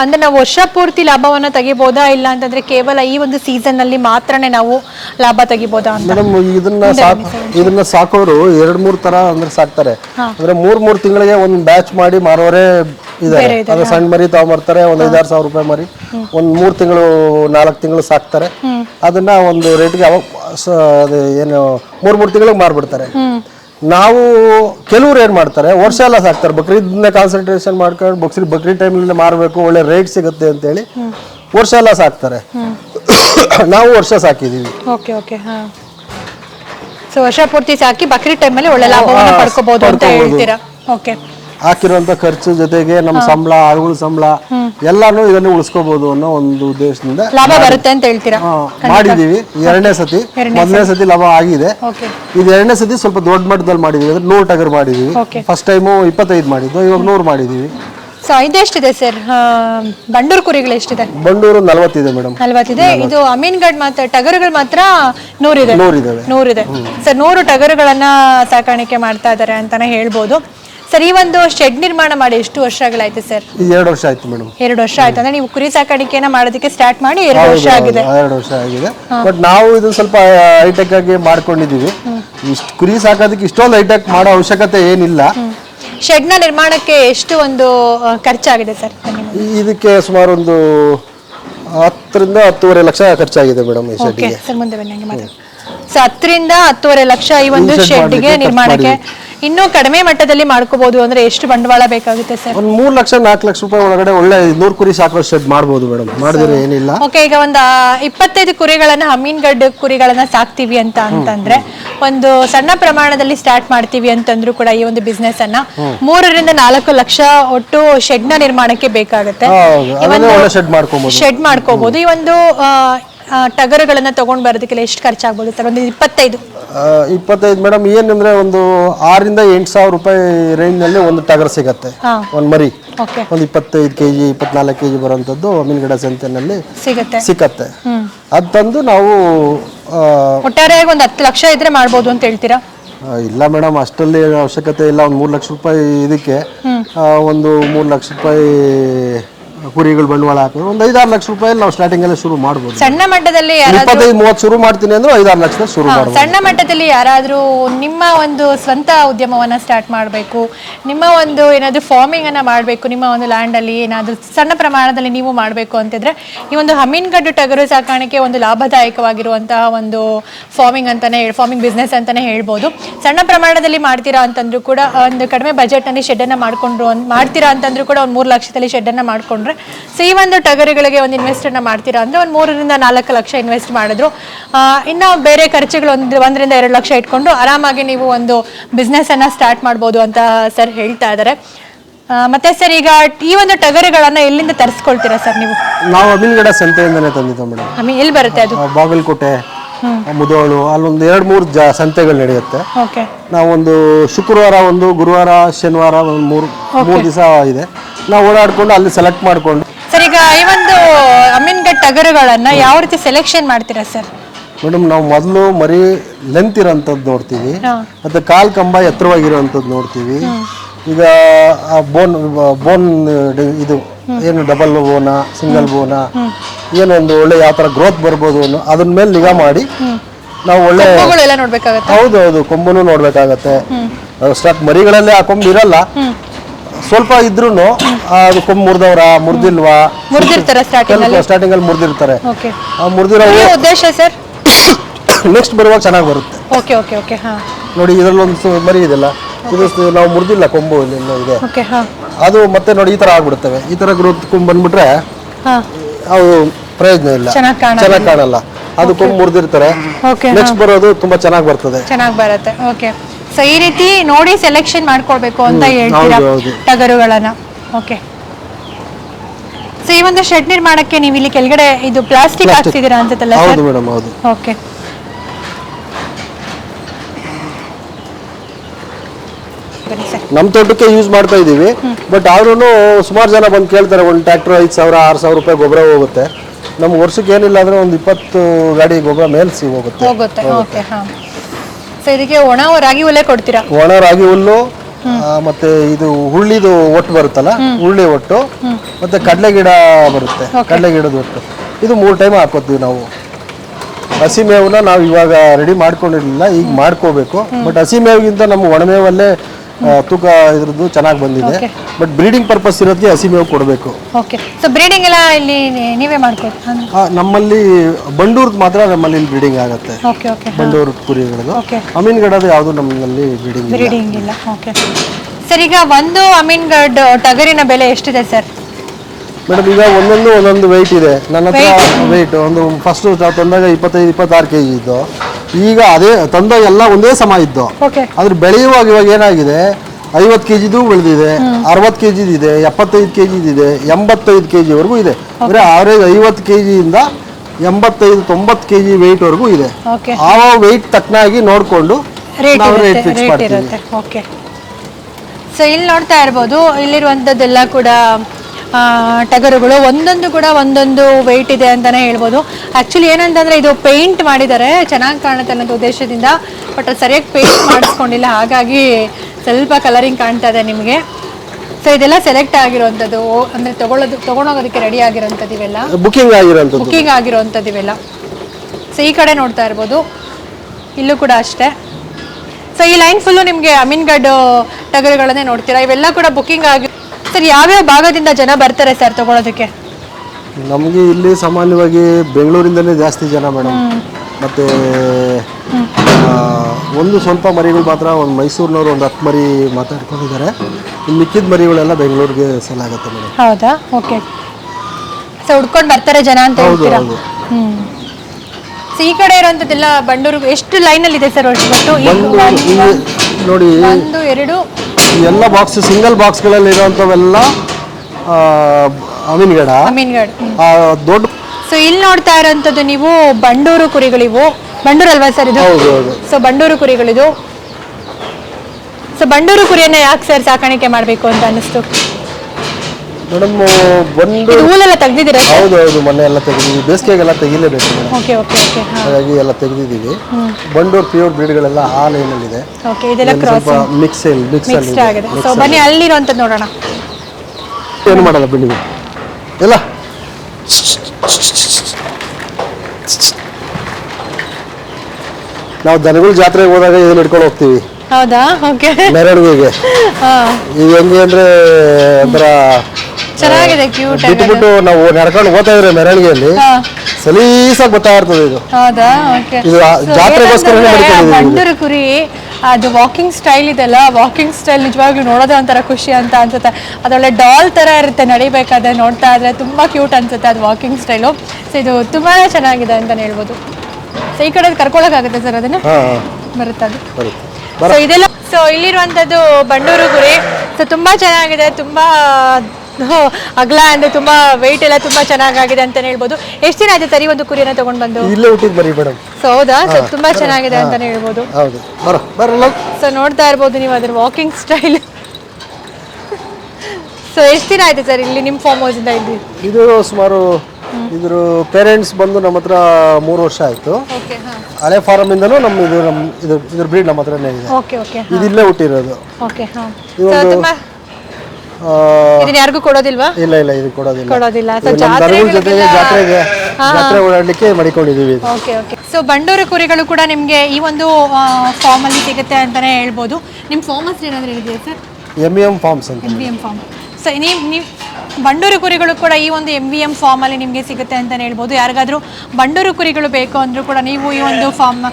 ಅಂದ್ರೆ ನಾವು ವರ್ಷ ಪೂರ್ತಿ ಲಾಭವನ್ನ ತೆಗಿಬೋದಾ ಇಲ್ಲ ಅಂತಂದ್ರೆ ಕೇವಲ ಈ ಒಂದು ಸೀಸನ್ನಲ್ಲಿ ಮಾತ್ರನೇ ನಾವು ಲಾಭ ತೆಗಿಬೋದಾ ಅಂತ? ಮೇಡಮ್ ಇದನ್ನ ಸಾಕ್ ಇದನ್ನ ಸಾಕೋರು ಎರಡ್ ಮೂರ್ ತರ ಅಂದ್ರೆ ಸಾಕ್ತಾರೆ. ಅಂದ್ರೆ ಮೂರ್ ಮೂರ್ ತಿಂಗಳಿಗೆ ಒಂದ್ ಬ್ಯಾಚ್ ಮಾಡಿ ಮಾರೋರೇ ಇದಾರೆ ಸಣ್ಣ ಮರಿ ತಗೊಂಬರ್ತಾರೆ ಒಂದ್ ಐದಾರು ಸಾವಿರ ರೂಪಾಯಿ ಮರಿ. ಒಂದ್ ಮೂರ್ ತಿಂಗಳು ನಾಲ್ಕು ತಿಂಗಳು ಸಾಕ್ತಾರೆ. ಅದನ್ನ ಒಂದು ರೇಟ್ಗೆ ಅವಾಗ ಸ- ಅದು ಏನು ಮೂರ್ ಮೂರು ತಿಂಗಳಿಗೆ ಮಾರ್ಬಿಡ್ತಾರೆ. ನಾವು ಕೆಲವ್ರು ಏನ್ ಮಾಡ್ತಾರೆ ವರ್ಷ ಎಲ್ಲ ಸಾಕ್ತಾರೆ. ಬಕ್ರೀದ್ನ ಕಾನ್ಸಂಟ್ರೇಷನ್ ಮಾಡ್ಕೊಂಡು ಬಕ್ರಿ ಬಕ್ರಿ ಟೈಮಲ್ಲಿ ಮಾರ್ಬೇಕು ಒಳ್ಳೆ ರೇಟ್ ಸಿಗುತ್ತೆ ಅಂತೇಳಿ ವರ್ಷ ಎಲ್ಲ ಸಾಕ್ತಾರೆ. ನಾವು ವರ್ಷ ಸಾಕಿದೀವಿ. ಓಕೆ ಓಕೆ ಹಾ. ಸೊ ವರ್ಷ ಪೂರ್ತಿ ಸಾಕಿ ಬಕ್ರಿ ಟೈಮಲ್ಲಿ ಒಳ್ಳೆ ಲಾಭವನ್ನ ಪಡ್ಕೋಬಹುದು ಅಂತ ಹೇಳ್ತೀರಾ? ಓಕೆ ಹಾಕಿರುವಂತ ಖರ್ಚು ಜೊತೆಗೆ ನಮ್ಮ ಸಂಬಳ ಆಳುಗಳ ಸಂಬಳ ಎಲ್ಲಾನು ಇದನ್ನು ಉಳಿಸ್ಕೋಬಹುದು ಅನ್ನೋ ಒಂದು ಉದ್ದೇಶದಿಂದ ಲಾಭ ಬರುತ್ತೆ ಅಂತ ಹೇಳ್ತೀರಾ? ಆ, ಮಾಡಿದೀವಿ. ಎರಡನೇ ಸತಿ ಮೊದಲನೇ ಸತಿ. ಲಾಭ ಆಗಿದೆ. ಓಕೆ. ಇದು ಎರಡನೇ ಸತಿ ಸ್ವಲ್ಪ ದೊಡ್ಡ ಮಟ್ಟದಲ್ಲಿ ಮಾಡಿದೀವಿ. ಅಂದ್ರೆ ನೂರು ಟಗರ್ ಮಾಡಿದೀವಿ. ಓಕೆ. ಫಸ್ಟ್ ಟೈಮು ಇಪ್ಪತ್ತೈದು ಮಾಡಿದ್ದು. ಇವಾಗ ನೂರು ಮಾಡಿದೀವಿ. ಸೊ ಇದೆಷ್ಟಿದೆ ಸರ್ ಬಂಡೂರು ಕುರಿಗಳು ಎಷ್ಟಿದೆ? ಬಂಡೂರು ನಲವತ್ತಿದೆ ಮೇಡಮ್. ನಲ್ವತ್ತಿದೆ. ಇದು ಅಮೀನ್ಗಡ್ ಮಾತ್ರ ಟಗರುಗಳು ಮಾತ್ರ ನೂರಿದೆ? ನೂರಿದಾವೆ. ನೂರಿದೆ. ಸರ್ ನೂರು ಟಗರುಗಳನ್ನ ಸಾಕಾಣಿಕೆ ಮಾಡ್ತಾ ಇದ್ದಾರೆ ಅಂತಾನೆ ಹೇಳ್ಬೋದು. ಸರ್ ಈ ಒಂದು ಶೆಡ್ ನಿರ್ಮಾಣ ಮಾಡಿ ಎಷ್ಟು ವರ್ಷಗಳಾಯ್ತು ಸರ್? ಎರಡು ವರ್ಷ ಆಯ್ತು ಮೇಡಮ್. ಎರಡು ವರ್ಷ ಆಯ್ತು. ಅಂದ್ರೆ ನೀವು ಕುರಿ ಸಾಕಾಣಿಕೆಯನ್ನ ಮಾಡೋದಕ್ಕೆ ಸ್ಟಾರ್ಟ್ ಮಾಡಿ ಎರಡು ವರ್ಷ ಆಗಿದೆ. ಎರಡು ವರ್ಷ ಆಗಿದೆ. ಬಟ್ ನಾವು ಇದು ಸ್ವಲ್ಪ ಹೈಟೆಕ್ ಆಗಿ ಮಾಡ್ಕೊಂಡಿದೀವಿ ಇಷ್ಟು ಕುರಿ ಸಾಕೋದಕ್ಕೆ ಇಷ್ಟೊಂದು ಹೈಟೆಕ್ ಮಾಡೋ ಅವಶ್ಯಕತೆ ಏನಿಲ್ಲ. ಶೆಡ್ನ ನಿರ್ಮಾಣಕ್ಕೆ ಎಷ್ಟು ಒಂದು ಆ, ಖರ್ಚಾಗಿದೆ ಸರ್? ಇದಕ್ಕೆ ಸುಮಾರು ಒಂದು ಹತ್ತರಿಂದ ಹತ್ತುವರೆ ಲಕ್ಷ ಖರ್ಚಾಗಿದೆ ಮೇಡಮ್ ಈ ಓಕೆ ಶೆಡ್ಗೆ ಸರ್ ಮುಂದೆ ಬನ್ನಿ ಹಂಗೆ ಮಾತಾಡಿ. ಸೊ ಹತ್ತರಿಂದ ಹತ್ತುವರೆ ಲಕ್ಷ ಈ ಒಂದು ಶೆಡ್ ಶೆಡ್ಗೆ ನಿರ್ಮಾಣಕ್ಕೆ ಇನ್ನೂ ಕಡಿಮೆ ಮಟ್ಟದಲ್ಲಿ ಮಾಡ್ಕೋಬಹುದು ಅಂದ್ರೆ ಎಷ್ಟು ಬಂಡವಾಳ ಬೇಕಾಗುತ್ತೆ ಸರ್? ಒಂದು ಮೂರು ಲಕ್ಷ ನಾಲ್ಕು ಲಕ್ಷ ರೂಪಾಯಿ ಒಳಗಡೆ ಒಳ್ಳೆ ನೂರು ಕುರಿ ಸಾಕೋ ಶೆಡ್ ಮಾಡಬಹುದು ಮೇಡಮ್. ಮಾಡಿದ್ರೆ ಏನಿಲ್ಲ. ಓಕೆ ಈಗ ಒಂದು ಇಪ್ಪತ್ತೈದು ಕುರಿಗಳನ್ನ ಹಮ್ಮಿನ್ಗಡ್ಡೆ ಕುರಿಗಳನ್ನ ಸಾಕ್ತಿವಿ ಅಂತ ಅಂತಂದ್ರೆ ಒಂದು ಸಣ್ಣ ಪ್ರಮಾಣದಲ್ಲಿ ಸ್ಟಾರ್ಟ್ ಮಾಡ್ತೀವಿ ಅಂತಂದ್ರು ಕೂಡ ಈ ಒಂದು ಬಿಸ್ನೆಸ್ ಅನ್ನ ಮೂರರಿಂದ ನಾಲ್ಕು ಲಕ್ಷ ಒಟ್ಟು ಶೆಡ್ನ ನಿರ್ಮಾಣಕ್ಕೆ ಬೇಕಾಗುತ್ತೆ. ಹೌದು ಅದನ್ನೇ ಒಳ್ಳೆ ಶೆಡ್ ಮಾಡ್ಕೊಬೋದು. ಶೆಡ್ ಮಾಡ್ಕೋಬಹುದು ಈ ಒಂದು ಆ, ಟಗರುಗಳನ್ನ ತಗೊಂಡ್ ಬರೋದಕ್ಕೆಲ್ಲ ಎಷ್ಟು ಖರ್ಚಾಗ್ಬೋದು ಸರ್? ಒಂದು ಇಪ್ಪತ್ತೈದು. ಇಪ್ಪತ್ತೈದು ಮೇಡಮ್ ಏನಂದ್ರೆ ಒಂದು ಆರರಿಂದ ಎಂಟು ಸಾವಿರ ರೂಪಾಯಿ ರೇಂಜ್ನಲ್ಲಿ ಒಂದು ಟಗರ್ ಸಿಗತ್ತೆ. ಹಾ. ಒಂದು ಮರಿ. ಓಕೆ ಒಂದು ಇಪ್ಪತ್ತೈದು ಕೆ ಜಿ ಇಪ್ಪತ್ನಾಲ್ಕು ಕೆ ಜಿ ಬರೋಂಥದ್ದು ಮೀನುಗಡ ಸಂತೆನಲ್ಲಿ ಸಿಗುತ್ತೆ. ಸಿಕ್ಕತ್ತೆ ಹ್ಮ್. ಅದು ತಂದು ನಾವು ಆ, ಒಟ್ಟಾರೆಯಾಗಿ ಒಂದು ಹತ್ತು ಲಕ್ಷ ಇದ್ರೆ ಮಾಡ್ಬೋದು ಅಂತ ಹೇಳ್ತೀರಾ? ಆ, ಇಲ್ಲ ಮೇಡಮ್ ಅಷ್ಟರಲ್ಲಿ ಅವಶ್ಯಕತೆ ಇಲ್ಲ. ಒಂದು ಮೂರು ಲಕ್ಷ ರೂಪಾಯಿ ಇದಕ್ಕೆ. ಆ, ಒಂದು ಮೂರು ಲಕ್ಷ ರೂಪಾಯಿ ಕುರಿಗಳು ಬಂಡವಾಳ ಹಾಕಿ ಒಂದು ಐದಾರು ಲಕ್ಷ ರೂಪಾಯಿ ನಾವು ಸ್ಟಾರ್ಟಿಂಗ್ ಅಲ್ಲಿ ಶುರು ಮಾಡಬಹುದು ಸಣ್ಣ ಮಟ್ಟದಲ್ಲಿ ಯಾರಾದ್ರೂ ಇಪ್ಪತ್ತೈದು ಮೂವತ್ತು ಶುರು ಮಾಡ್ತೀನಿ ಅಂದ್ರೆ ಐದಾರು ಲಕ್ಷ ಶುರು ಹಾ, ಮಾಡ್ಬೋದು. ಸಣ್ಣ ಮಟ್ಟದಲ್ಲಿ ಯಾರಾದ್ರೂ ನಿಮ್ಮ ಒಂದು ಸ್ವಂತ ಉದ್ಯಮವನ್ನ ಸ್ಟಾರ್ಟ್ ಮಾಡಬೇಕು ನಿಮ್ಮ ಒಂದು ಏನಾದ್ರೂ ಫಾರ್ಮಿಂಗ್ ಅನ್ನ ಮಾಡಬೇಕು ನಿಮ್ಮ ಒಂದು ಲ್ಯಾಂಡ್ ಅಲ್ಲಿ ಏನಾದ್ರೂ ಸಣ್ಣ ಪ್ರಮಾಣದಲ್ಲಿ ನೀವು ಮಾಡಬೇಕು ಅಂತಿದ್ರೆ ಈ ಒಂದು ಹಮೀನ್ಗಡ್ಡು ಟಗರು ಸಾಕಾಣಿಕೆ ಒಂದು ಲಾಭದಾಯಕವಾಗಿರುವಂತಹ ಒಂದು ಫಾರ್ಮಿಂಗ್ ಅಂತಾನೆ ಫಾರ್ಮಿಂಗ್ ಬಿಸ್ನೆಸ್ ಅಂತಾನೆ ಹೇಳ್ಬೋದು. ಸಣ್ಣ ಪ್ರಮಾಣದಲ್ಲಿ ಮಾಡ್ತೀರಾ ಅಂತಂದ್ರೂ ಕೂಡ ಒಂದು ಕಡಿಮೆ ಬಜೆಟ್ನಲ್ಲಿ ಶೆಡ್ ಅನ್ನ ಮಾಡ್ಕೊಂಡ್ರು ಮಾಡ್ತೀರಾ ಅಂತಂದ್ರೂ ಕೂಡ ಒಂದು ಮೂರು ಲಕ್ಷದಲ್ಲಿ ಶೆಡ್ ಅನ್ನ ಮಾಡ್ಕೊಂಡ್ರೆ ಸೊ ಈ ಒಂದು ಟಗರಿಗಳಿಗೆ ಒಂದು ಇನ್ವೆಸ್ಟ್ ಅನ್ನ ಮಾಡ್ತೀರಾ ಅಂದ್ರೆ ಒಂದು ಮೂರರಿಂದ ನಾಲ್ಕು ಲಕ್ಷ ಇನ್ವೆಸ್ಟ್ ಮಾಡಿದ್ರು. ಇನ್ನು ಬೇರೆ ಖರ್ಚುಗಳು ಒಂದು ಒಂದರಿಂದ ಎರಡು ಲಕ್ಷ ಇಟ್ಕೊಂಡು ಆರಾಮಾಗಿ ನೀವು ಒಂದು ಬಿಸ್ನೆಸ್ಸನ್ನು ಸ್ಟಾರ್ಟ್ ಮಾಡ್ಬೋದು ಅಂತ ಸರ್ ಹೇಳ್ತಾ ಇದ್ದಾರೆ ಮತ್ತೆ ಸರ್ ಈಗ ಈ ಒಂದು ಟಗರಿಗಳನ್ನ ಎಲ್ಲಿಂದ ತರಿಸ್ಕೊಳ್ತೀರಾ ಸರ್ ನೀವು? ನಾವು ಅಮೀನ್ಗಡ ಸಂತೆಯಿಂದನೇ ತಂದಿದ್ದು ಮೇಡಮ್. ಆಮೇಲೆ ಎಲ್ಲಿ ಬರುತ್ತೆ ಅದು? ಬಾಗಲಕೋಟೆ ಮುದೋಳು ಅಲ್ಲೊಂದು ಎರಡು ಮೂರು ಜ ಸಂತೆಗಳು ನಡೆಯುತ್ತೆ. ಓಕೆ. ನಾವೊಂದು ಶುಕ್ರವಾರ ಒಂದು ಗುರುವಾರ ಶನಿವಾರ ಒಂದು ಮೂರು ಮೂರು ದಿವಸ ಇದೆ. ನಾವು ಓಡಾಡ್ಕೊಂಡು ಅಲ್ಲಿ ಸೆಲೆಕ್ಟ್ ಮಾಡ್ಕೊಂಡು. ಸರ್ ಈಗ ಈ ಒಂದು ಅಮೀನ್ಗಡ್ ಟಗರುಗಳನ್ನ ಯಾವ ರೀತಿ ಸೆಲೆಕ್ಷನ್ ಮಾಡ್ತೀರಾ ಸರ್? ಮೇಡಮ್ ನಾವು ಮೊದಲು ಮರಿ ಲೆಂತ್ ಇರೋಂಥದ್ದು ನೋಡ್ತೀವಿ. ಮತ್ತು ಕಾಲ್ ಕಂಬ ಎತ್ತರವಾಗಿರುವಂಥದ್ದು ನೋಡ್ತೀವಿ. ಈಗ ಆ ಬೋನ್ ಬೋನ್ ಇದು ಏನು ಡಬಲ್ ಬೋನ ಸಿಂಗಲ್ ಬೋನ ಏನೊಂದು ಒಳ್ಳೆ ಯಾವ ಥರ ಗ್ರೋತ್ ಬರ್ಬೋದು ಅನ್ನೋ ಅದ್ರ ಮೇಲೆ ನಿಗಾ ಮಾಡಿ ನಾವು ಒಳ್ಳೆ ನೋಡ್ಬೇಕಾಗತ್ತೆ? ಹೌದು ಹೌದು ಕೊಂಬನು ನೋಡ್ಬೇಕಾಗತ್ತೆ. ಸ್ಟಾಕ್ ಮರಿಗಳಲ್ಲೇ ಆ ಕೊಂಬು ಇರಲ್ಲ ಸ್ವಲ್ಪ ಇದ್ರೂ ಅದು ಕೊಂಬು ಮುರಿದವ್ರ ಮುರಿದಿಲ್ವಾ? ಮುರಿದಿರ್ತಾರ ಸ್ಟಾರ್ಟಿಂಗ್ ಅಲ್ಲಿ? ಸ್ಟಾರ್ಟಿಂಗ್ ಅಲ್ಲಿ ಮುರಿದಿರ್ತಾರೆ. ಓಕೆ ಮುರಿದಿರೋ ಉದ್ದೇಶ ಸರ್? ನೆಕ್ಸ್ಟ್ ಬರುವಾಗ ಚೆನ್ನಾಗಿ ಬರುತ್ತೆ. ಓಕೆ ಓಕೆ ಓಕೆ ಹಾ. ನೋಡಿ ಇದರಲ್ಲಿ ಒಂದು ಮರಿ ಇದೆಲ್ಲ ಇದು ನಾವು ಮುರಿದಿಲ್ಲ ಕೊಂಬು ಇಲ್ಲಿ ಇನ್ನೂ ಇದೆ. ಓಕೆ ಹಾ. ಅದು ಮತ್ತೆ ನೋಡಿ ಈ ತರ ಆಗ್ಬಿಡುತ್ತವೆ. ಈ ತರ ಗ್ರೋತ್ ಕೊಂಬು ಬಂದ್ಬಿಟ್ರೆ ಹಾ. ಅವು ಪ್ರಯೋಜನ ಇಲ್ಲ. ಚೆನ್ನಾಗಿ ಕಾಣ ಚೆನ್ನಾಗಿ ಕಾಣಲ್ಲ. ಅದು ಕೊಂಬು ಮುರಿದಿರ್ತಾರೆ. ಓಕೆ ನೆಕ್ಸ್ಟ್ ಬರೋದು ತುಂಬಾ ಚೆನ್ನಾಗಿ ಬರ್ತದೆ. ಚೆನ್ನಾಗಿ ಬರುತ್ತೆ. ಓಕೆ ಸೊ ಈ ರೀತಿ ನೋಡಿ ಸೆಲೆಕ್ಷನ್ ಮಾಡ್ಕೊಳ್ಬೇಕು ಅಂತ ಹೇಳ್ತೀರಾ. ಟಗರುಗಳನ್ನ? ಓಕೆ ಸೊ ಈ ಒಂದು ಶೆಡ್ ನಿರ್ಮಾಣಕ್ಕೆ ನೀವು ಇಲ್ಲಿ ಕೆಳಗಡೆ ಇದು ಪ್ಲಾಸ್ಟಿಕ್. ಹಾಕ್ತಿದ್ದೀರಾ ಅನ್ಸುತ್ತಲ್ಲ ಹೌದು ಸರ್ ಮೇಡಮ್ ಹೌದು ಓಕೆ ನಮ್ ನಮ್ಮ ತೋಟಕ್ಕೆ ಯೂಸ್ ಮಾಡ್ತಾ ಇದೀವಿ ಬಟ್ ಆದ್ರೂ ಸುಮಾರು ಜನ ಬಂದು ಕೇಳ್ತಾರೆ ಒಂದು ಟ್ರ್ಯಾಕ್ಟರ್ ಐದು ಸಾವಿರ ಆರು ಸಾವಿರ ರೂಪಾಯಿ ಗೊಬ್ಬರ ಹೋಗುತ್ತೆ. ನಮ್ಗೆ ವರ್ಷಕ್ಕೆ ಏನಿಲ್ಲ ಅಂದ್ರೆ ಒಂದು ಇಪ್ಪತ್ತು ಗಾಡಿ ಗೊಬ್ಬರ ಮೇಲೆ ಸಿ ಹೋಗುತ್ತೆ. ಸೊ ಇದಕ್ಕೆ ಒಣ ರಾಗಿ ಹುಲ್ಲೆ ಕೊಡ್ತೀರಾ? ಒಣ ರಾಗಿ ಹುಲ್ಲು ಆ, ಮತ್ತೆ ಇದು ಹುಳ್ಳಿದು ಒಟ್ಟು ಬರುತ್ತಲ್ಲ ಹುಳ್ಳಿ ಒಟ್ಟು ಮತ್ತೆ ಕಡಲೆ ಗಿಡ ಬರುತ್ತೆ ಕಡಲೆ ಗಿಡದ ಒಟ್ಟು. ಇದು ಮೂರು ಟೈಮ್ ಹಾಕೋತೀವಿ ನಾವು. ಹಸಿ ಮೇವನ್ನ ನಾವು ಇವಾಗ ರೆಡಿ ಮಾಡ್ಕೊಂಡಿರ್ಲಿಲ್ಲ ಈಗ ಮಾಡ್ಕೋಬೇಕು. ಬಟ್ ಹಸಿ ಮೇವಿಗಿಂತ ನಮ್ಮ ಒಣಮೇವಲ್ಲೇ ತೂಕ ಇದ್ರದ್ದು ಚೆನ್ನಾಗಿ ಬಂದಿದೆ. Okay. ಬಟ್ ಬ್ರೀಡಿಂಗ್ ಪರ್ಪಸ್ ಇರೋದಕ್ಕೆ ಹಸಿ ಮೇವು ಕೊಡಬೇಕು. ಓಕೆ ಸೊ ಬ್ರೀಡಿಂಗ್ ಎಲ್ಲ ಇಲ್ಲಿ ನೀ- ನೀವೇ ಮಾಡ್ಕೊಡಿ ನಮ್ಮಲ್ಲಿ ಬಂಡೂರ್ದು ಮಾತ್ರ ನಮ್ಮಲ್ಲಿ ಬ್ರೀಡಿಂಗ್ ಆಗುತ್ತೆ. ಬಂಡೂರ್ ಓಕೆ ಅಮೀನ್ ಅಮೀನ್ಗಡದು ಯಾವುದು ನಮ್ಮಲ್ಲಿ ಬ್ರೀಡಿಂಗ್ ಇಲ್ಲ. ಬ್ರೀಡಿಂಗ್ ಇಲ್ಲ. ಓಕೆ ಸರ್ ಈಗ ಒಂದು ಅಮೀನ್ಗಡ್ ಟಗರಿನ ಬೆಲೆ ಎಷ್ಟಿದೆ ಸರ್ ಮೇಡಮ್ ಈಗ ಒಂದೊಂದು ಒಂದೊಂದು ವೆಯ್ಟ್ ಇದೆ. ನನ್ನ ಹತ್ರ ವೆಯ್ಟ್ ಒಂದು ಫಸ್ಟ್ ತಂದಾಗ ಇಪ್ಪತ್ತೈದು ಇಪ್ಪತ್ತಾರು ಕೆ ಜಿ ಇದ್ದು. ಈಗ ಅದೇ ತಂದ ಎಲ್ಲ ಒಂದೇ ಸಮ ಇದ್ದು. ಆದ್ರೆ ಬೆಳೆಯುವಾಗ ಇವಾಗ ಏನಾಗಿದೆ? ಐವತ್ತು ಕೆ ಜಿದು ಬೆಳೆದಿದೆ ಅರವತ್ತು ಕೆ ಜಿದು ಇದೆ ಎಪ್ಪತ್ತೈದು ಕೆ ಜಿದು ಇದೆ ಎಂಬತ್ತೈದು ಕೆ ಜಿವರೆಗೂ ಇದೆ ಅಂದ್ರೆ ಆವರೇಜ್ ಐವತ್ತು ಕೆ ಜಿಯಿಂದ ಎಂಬತ್ತೈದು ತೊಂಬತ್ ಕೆ ಜಿ ವೆಯ್ಟ್ವರೆಗೂ ಇದೆ. ಆ ವೆಯ್ಟ್ ತಕ್ಕನಾಗಿ ನೋಡಿಕೊಂಡು ರೇಟ್ ನಾವು ರೇಟ್ ಫಿಕ್ಸ್ ರೇಟ್ ಮಾಡ್ತೀವಿ. ಓಕೆ ಸೊ ಇಲ್ಲಿ ನೋಡ್ತಾ ಇರ್ಬೋದು ಇಲ್ಲಿರುವಂತದ್ದೆಲ್ಲ ಕೂಡ ಟಗರುಗಳು ಒಂದೊಂದು ಕೂಡ ಒಂದೊಂದು ವೆಯ್ಟ್ ಇದೆ ಅಂತಾನೆ ಹೇಳ್ಬೋದು. ಆ್ಯಕ್ಚುಲಿ ಏನಂತಂದ್ರೆ ಇದು ಪೇಂಟ್ ಮಾಡಿದ್ದಾರೆ ಚೆನ್ನಾಗಿ ಕಾಣುತ್ತೆ ಅನ್ನೋದು ಉದ್ದೇಶದಿಂದ ಬಟ್ ಅದು ಸರಿಯಾಗಿ ಪೇಂಟ್ ಮಾಡಿಸ್ಕೊಂಡಿಲ್ಲ. ಹಾಗಾಗಿ ಸ್ವಲ್ಪ ಕಲರಿಂಗ್ ಕಾಣ್ತಾ ಇದೆ ನಿಮಗೆ. ಸೊ ಇದೆಲ್ಲ ಸೆಲೆಕ್ಟ್ ಆಗಿರುವಂಥದ್ದು ಅಂದರೆ ತೊಗೊಳ್ಳೋದು ತೊಗೊಂಡೋಗೋದಕ್ಕೆ ರೆಡಿ ಆಗಿರೋಂಥದ್ದು ಇವೆಲ್ಲ. ಬುಕಿಂಗ್ ಆಗಿರೋಂಥದ್ದು ಬುಕ್ಕಿಂಗ್ ಆಗಿರೋವಂಥದ್ದು ಇವೆಲ್ಲ. ಸೊ ಈ ಕಡೆ ನೋಡ್ತಾ ಇರ್ಬೋದು. ಇಲ್ಲೂ ಕೂಡ ಅಷ್ಟೇ. ಸೊ ಈ ಲೈನ್ ಫುಲ್ಲು ನಿಮಗೆ ಅಮೀನ್ಗಡ್ ಟಗರುಗಳನ್ನೇ ನೋಡ್ತೀರಾ? ಇವೆಲ್ಲ ಕೂಡ ಬುಕ್ಕಿಂಗ್ ಆಗಿ ಸರ್ ಯಾವ್ಯಾವ ಭಾಗದಿಂದ ಜನ ಬರ್ತಾರೆ ಸರ್ ತಗೊಳೋದಕ್ಕೆ? ನಮಗೆ ಇಲ್ಲಿ ಸಾಮಾನ್ಯವಾಗಿ ಬೆಂಗಳೂರಿಂದಲೇ ಜಾಸ್ತಿ ಜನ ಮೇಡಮ್. ಮತ್ತೆ ಆ, ಒಂದು ಸ್ವಲ್ಪ ಮರಿಗಳು ಮಾತ್ರ ಒಂದು ಮೈಸೂರಿನವರು ಒಂದು ಹತ್ತು ಮರಿ ಮಾತಾಡ್ಕೊಂಡಿದ್ದಾರೆ. ಇನ್ನು ಮಿಕ್ಕಿದ ಮರಿಗಳೆಲ್ಲ ಬೆಂಗಳೂರಿಗೆ ಸೆಲ್ ಆಗುತ್ತೆ ಮೇಡಮ್. ಹೌದಾ? ಓಕೆ. ಸೊ ಹುಡ್ಕೊಂಡು ಬರ್ತಾರೆ ಜನ ಅಂತ ಹೌದು ಹೇಳ್ತೀರಾ? ಹೌದು. ಹ್ಮ್. ಸೊ ಈ ಕಡೆ ಇರುವಂತದ್ದೆಲ್ಲ ಬಂಡೂರು ಎಷ್ಟು ಲೈನ್ ಅಲ್ಲಿ ಇದೆ ಸರ್ ಒಟ್ಟು? ಈ ನೋಡಿ. ಒಂದು ಎರಡು. ಎಲ್ಲ ಬಾಕ್ಸ್ ಸಿಂಗಲ್ ಬಾಕ್ಸ್ಗಳಲ್ಲಿ ಆ, ಅಮೀನ್ಗಡ. ಆ, ದೊಡ್ಡ ಸೊ ಇಲ್ಲಿ ನೋಡ್ತಾ ಇರೋಂಥದ್ದು ನೀವು ಬಂಡೂರು ಕುರಿಗಳಿವು. ಬಂಡೂರು ಅಲ್ವಾ ಸರ್ ಇದು? ಹೌದು ಹೌದು. ಸೊ ಬಂಡೂರು ಕುರಿಗಳಿದು. ಸೊ ಬಂಡೂರು ಕುರಿಯನ್ನ ಯಾಕೆ ಸರ್ ಸಾಕಾಣಿಕೆ ಮಾಡಬೇಕು ಅಂತ ಅನಿಸ್ತು ಮೇಡಮ್ ಬಂದು ಇದು ಹೂಲೆಲ್ಲ ತೆಗ್ದಿದ್ದೀರಾ ಹೌದು ಹೌದು ಮೊನ್ನೆ ಎಲ್ಲ ತೆಗೆದಿದ್ದೀವಿ. ಬೇಸಿಗೆಗೆಲ್ಲ ತೆಗಿಲೇಬೇಕು ಮೇಡಮ್. ಓಕೆ ಓಕೆ ಓಕೆ ಹಾಂ. ಹಾಗಾಗಿ ಎಲ್ಲ ತೆಗೆದಿದ್ದೀವಿ. ಬಂಡೂರ್ ಪ್ಯೂರ್ ಬ್ರೀಡ್ಗಳೆಲ್ಲ ಆ ಲೈನಲ್ಲಿದೆ ಓಕೆ ಇದೆಲ್ಲ ಕ್ರಾಸ್ ಸ್ವಲ್ಪ ಮಿಕ್ಸ್ ಮಿಕ್ಸ್ ಮಿಕ್ಸ್ಡ್ ಆಗಿದೆ. ಸೊ ಬನ್ನಿ ಅಲ್ಲಿರುವಂಥದ್ದು ನೋಡೋಣ. ಏನು ಮಾಡಲ್ಲ ಬಿಡಿ. ಎಲ್ಲ. ನಾವು ದನಗಳ ಜಾತ್ರೆಗೆ ಹೋದಾಗ ಇದನ್ನ ಹಿಡ್ಕೊಂಡು ಹೋಗ್ತೀವಿ. ಹೌದಾ? ಓಕೆ. ಮೆರವಣಿಗೆಗೆ. ಹಾಂ. ಈಗ ಹೆಂಗೆ ಅಂದ್ರೆ ಒಂಥರ ಚೆನ್ನಾಗಿದೆ ಕ್ಯೂಟ್ ಬಿಟ್ಬಿಟ್ಟು ನಾವು ನಡ್ಕೊಂಡು ಹೋಗ್ತಾ ಇದ್ರೆ ಮೆರವಣಿಗೆಯಲ್ಲಿ ಸಲೀಸಾಗಿ ಬರ್ತಾ ಇರ್ತದೆ ಇದು. ಹೌದಾ? ಓಕೆ ಇದು ಆ ಮಾಡ್ಕೊಂಡಿದ್ದೀವಿ ಇದು. ಬಂಡೂರು ಕುರಿ ಅದು ವಾಕಿಂಗ್ ಸ್ಟೈಲ್ ಇದೆಲ್ಲ ವಾಕಿಂಗ್ ಸ್ಟೈಲ್ ನಿಜವಾಗ್ಲೂ ನೋಡೋದೇ ಒಂಥರ ಖುಷಿ ಅಂತ ಅನ್ಸುತ್ತೆ. ಅದೊಳ್ಳೆ ಡಾಲ್ ಥರ ಇರುತ್ತೆ ನಡಿಬೇಕಾದ್ರೆ ನೋಡ್ತಾ ಇದ್ರೆ ತುಂಬ ಕ್ಯೂಟ್ ಅನ್ಸುತ್ತೆ ಅದು ವಾಕಿಂಗ್ ಸ್ಟೈಲು ಸೊ ಇದು ತುಂಬಾ ಚೆನ್ನಾಗಿದೆ ಅಂತಲೇ ಹೇಳ್ಬೋದು. ಸೊ ಈ ಕಡೆ ಕರ್ಕೊಳಕ್ಕಾಗುತ್ತೆ ಸರ್ ಅದನ್ನ? ಹಾ ಹಾ, ಬರುತ್ತೆ ಅದು? ಬರುತ್ತೆ. ಸೊ ಇದೆಲ್ಲ ಸೊ ಇಲ್ಲಿರುವಂಥದ್ದು ಬಂಡೂರು ಗುರಿ ಸೊ ತುಂಬಾ ಚೆನ್ನಾಗಿದೆ ತುಂಬ ಅಗಲ ಅಂದ್ರೆ ತುಂಬಾ ವೆಯ್ಟ್ ಎಲ್ಲ ತುಂಬಾ ಚೆನ್ನಾಗಾಗಿದೆ ಅಂತಾನೆ ಹೇಳ್ಬೋದು. ಎಷ್ಟು ದಿನ ಆಯ್ತು ಸರ್ ಒಂದು ಕುರಿಯನ್ನ ತಗೊಂಡ್ ಬಂದು? ಇಲ್ಲೇ ಹುಟ್ಟಿದ್ ಬರೀ ಮೇಡಮ್. ಸೊ ಹೌದಾ? ಸೊ ತುಂಬಾ ಚೆನ್ನಾಗಿದೆ ಅಂತಾನೆ ಹೇಳ್ಬೋದು. ಹೌದು. ಬರ ಬರಲ್ಲ. ಸೊ ನೋಡ್ತಾ ಇರ್ಬೋದು ನೀವು ಅದ್ರ ವಾಕಿಂಗ್ ಸ್ಟೈಲ್ ಸೊ ಎಷ್ಟು ದಿನ ಆಯ್ತು ಸರ್ ಇಲ್ಲಿ ನಿಮ್ಮ ಫಾರ್ಮ್ ಇಂದ ಇಲ್ಲಿ? ಇದು ಸುಮಾರು ಇದ್ರ ಪೇರೆಂಟ್ಸ್ ಬಂದು ನಮ್ಮ ಹತ್ರ ಮೂರು ವರ್ಷ ಆಯ್ತು. ಓಕೆ ಹಾಂ. ಹಳೆ ಫಾರಮಿಂದನೂ ನಮ್ಮ ಇದು ನಮ್ಮ ಇದು ಇದ್ರ ಬ್ರೀಡ್ ನಮ್ಮ ಹತ್ರನೇ ಇದೆ. ಓಕೆ ಓಕೆ ಇದು ಇಲ್ಲೇ ಹುಟ್ಟಿರೋದು. ಓಕೆ ಹಾಂ. ಒಂದು- ಇದನ್ನ ಯಾರಿಗೂ ಕೊಡೋದಿಲ್ವಾ? ಇಲ್ಲ ಇಲ್ಲ ಇದು ಕೊಡೋದಿಲ್ಲ. ಕೊಡೋದಿಲ್ಲ. ಸೊ ಇದು ನಮ್ಮ ದನಗಳ ಜೊತೆಗೆ ಜಾತ್ರೆಗೆ ಜಾತ್ರೆ ಓಡಾಡಲಿಕ್ಕೆ ಮಡಿಕೊಂಡಿದ್ದೀವಿ ಇದು. Okay okay. ಸೊ ಬಂಡೂರು ಕುರಿಗಳು ಕೂಡ ನಿಮಗೆ ಈ ಒಂದು ಫಾರ್ಮ್ ಅಲ್ಲಿ ಸಿಗುತ್ತೆ ಅಂತಾನೆ ಹೇಳ್ಬೋದು. ನಿಮ್ಮ ಫಾರ್ಮ್ ಹೆಸರು ಏನಾದ್ರು ಇದೆಯಾ ಸರ್? ಎಂ ಎಂ ಫಾರ್ಮ್ಸ್ ಅಂತ. ಬಿ ಎಂ ಫಾರ್ಮ್ ಸೊ ನೀವು ನೀವು ಬಂಡೂರು ಕುರಿಗಳು ಕೂಡ ಈ ಒಂದು ಎಂ ವಿ ಎಂ ಫಾರ್ಮಲ್ಲಿ ನಿಮಗೆ ಸಿಗುತ್ತೆ ಅಂತಲೇ ಹೇಳ್ಬೋದು. ಯಾರಿಗಾದರೂ ಬಂಡೂರು ಕುರಿಗಳು ಬೇಕು ಅಂದರೂ ಕೂಡ ನೀವು ಈ ಒಂದು ಫಾರ್ಮ್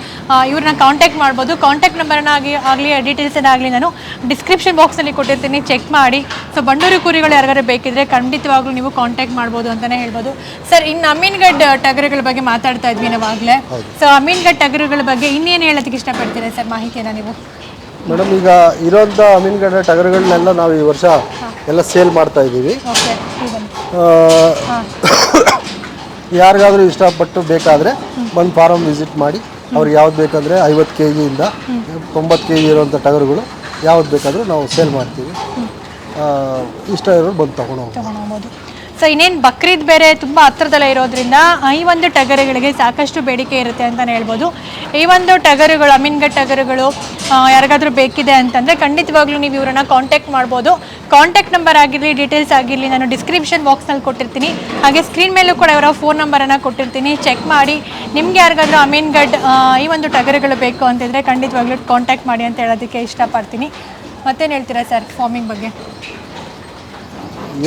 ಇವ್ರನ್ನ ಕಾಂಟ್ಯಾಕ್ಟ್ ಮಾಡ್ಬೋದು. ಕಾಂಟ್ಯಾಕ್ಟ್ ನಂಬರ್ನ ಆಗಿ ಆಗಲಿ ಡೀಟೇಲ್ಸನ್ನ ಆಗಲಿ ನಾನು ಡಿಸ್ಕ್ರಿಪ್ಷನ್ ಬಾಕ್ಸಲ್ಲಿ ಕೊಟ್ಟಿರ್ತೀನಿ. ಚೆಕ್ ಮಾಡಿ. ಸೊ ಬಂಡೂರು ಕುರಿಗಳು ಯಾರಿಗಾದ್ರೂ ಬೇಕಿದ್ರೆ ಖಂಡಿತವಾಗ್ಲೂ ನೀವು ಕಾಂಟ್ಯಾಕ್ಟ್ ಮಾಡ್ಬೋದು ಅಂತಲೇ ಹೇಳ್ಬೋದು. ಸರ್ ಇನ್ನು ಅಮೀನ್ಗಡ್ ಟಗರುಗಳ ಬಗ್ಗೆ ಮಾತಾಡ್ತಾ ಇದ್ವಿ ನಾವಾಗಲೇ. ಸೊ ಅಮೀನ್ಗಡ್ ಟಗರುಗಳ ಬಗ್ಗೆ ಇನ್ನೇನು ಹೇಳೋದಕ್ಕೆ ಇಷ್ಟಪಡ್ತೀರಾ ಸರ್ ಮಾಹಿತಿಯನ್ನು ನೀವು? ಮೇಡಮ್ ಈಗ ಇರೋಂಥ ಮೀನುಗಡೆ ಟಗರುಗಳನ್ನೆಲ್ಲ ನಾವು ಈ ವರ್ಷ ಎಲ್ಲ ಸೇಲ್ ಮಾಡ್ತಾ ಇದ್ದೀವಿ. ಯಾರಿಗಾದರೂ ಇಷ್ಟಪಟ್ಟು ಬೇಕಾದರೆ ಒಂದು ಫಾರಮ್ ವಿಸಿಟ್ ಮಾಡಿ ಅವ್ರಿಗೆ ಯಾವ್ದು ಬೇಕಂದರೆ ಐವತ್ತು ಕೆ ಜಿಯಿಂದ ತೊಂಬತ್ತು ಕೆ ಜಿ ಇರೋಂಥ ಟಗರುಗಳು ಯಾವ್ದು ಬೇಕಾದರೂ ನಾವು ಸೇಲ್ ಮಾಡ್ತೀವಿ. ಇಷ್ಟ ಇರೋರು ಬಂದು ತಗೊಂಡು ಹೋಗ್ಬೋದು. ಸೊ ಇನ್ನೇನು ಬಕ್ರೀದ್ ಬೇರೆ ತುಂಬ ಹತ್ರದಲ್ಲೇ ಇರೋದ್ರಿಂದ ಈ ಒಂದು ಟಗರುಗಳಿಗೆ ಸಾಕಷ್ಟು ಬೇಡಿಕೆ ಇರುತ್ತೆ ಅಂತಲೇ ಹೇಳ್ಬೋದು. ಈ ಒಂದು ಟಗರುಗಳು, ಅಮೀನ್ಗಡ್ ಟಗರುಗಳು ಯಾರಿಗಾದರೂ ಬೇಕಿದೆ ಅಂತಂದರೆ ಖಂಡಿತವಾಗ್ಲೂ ನೀವು ಇವರನ್ನ ಕಾಂಟ್ಯಾಕ್ಟ್ ಮಾಡ್ಬೋದು. ಕಾಂಟ್ಯಾಕ್ಟ್ ನಂಬರ್ ಆಗಿರಲಿ ಡೀಟೇಲ್ಸ್ ಆಗಿರಲಿ ನಾನು ಡಿಸ್ಕ್ರಿಪ್ಷನ್ ಬಾಕ್ಸ್ನಲ್ಲಿ ಕೊಟ್ಟಿರ್ತೀನಿ. ಹಾಗೆ ಸ್ಕ್ರೀನ್ ಮೇಲೂ ಕೂಡ ಇವರ ಫೋನ್ ನಂಬರನ್ನು ಕೊಟ್ಟಿರ್ತೀನಿ. ಚೆಕ್ ಮಾಡಿ. ನಿಮಗೆ ಯಾರಿಗಾದರೂ ಅಮೀನ್ಗಡ್ ಈ ಒಂದು ಟಗರುಗಳು ಬೇಕು ಅಂತಿದ್ರೆ ಖಂಡಿತವಾಗ್ಲೂ ಕಾಂಟ್ಯಾಕ್ಟ್ ಮಾಡಿ ಅಂತ ಹೇಳೋದಕ್ಕೆ ಇಷ್ಟಪಡ್ತೀನಿ. ಮತ್ತೇನು ಹೇಳ್ತೀರಾ ಸರ್ ಫಾರ್ಮಿಂಗ್ ಬಗ್ಗೆ?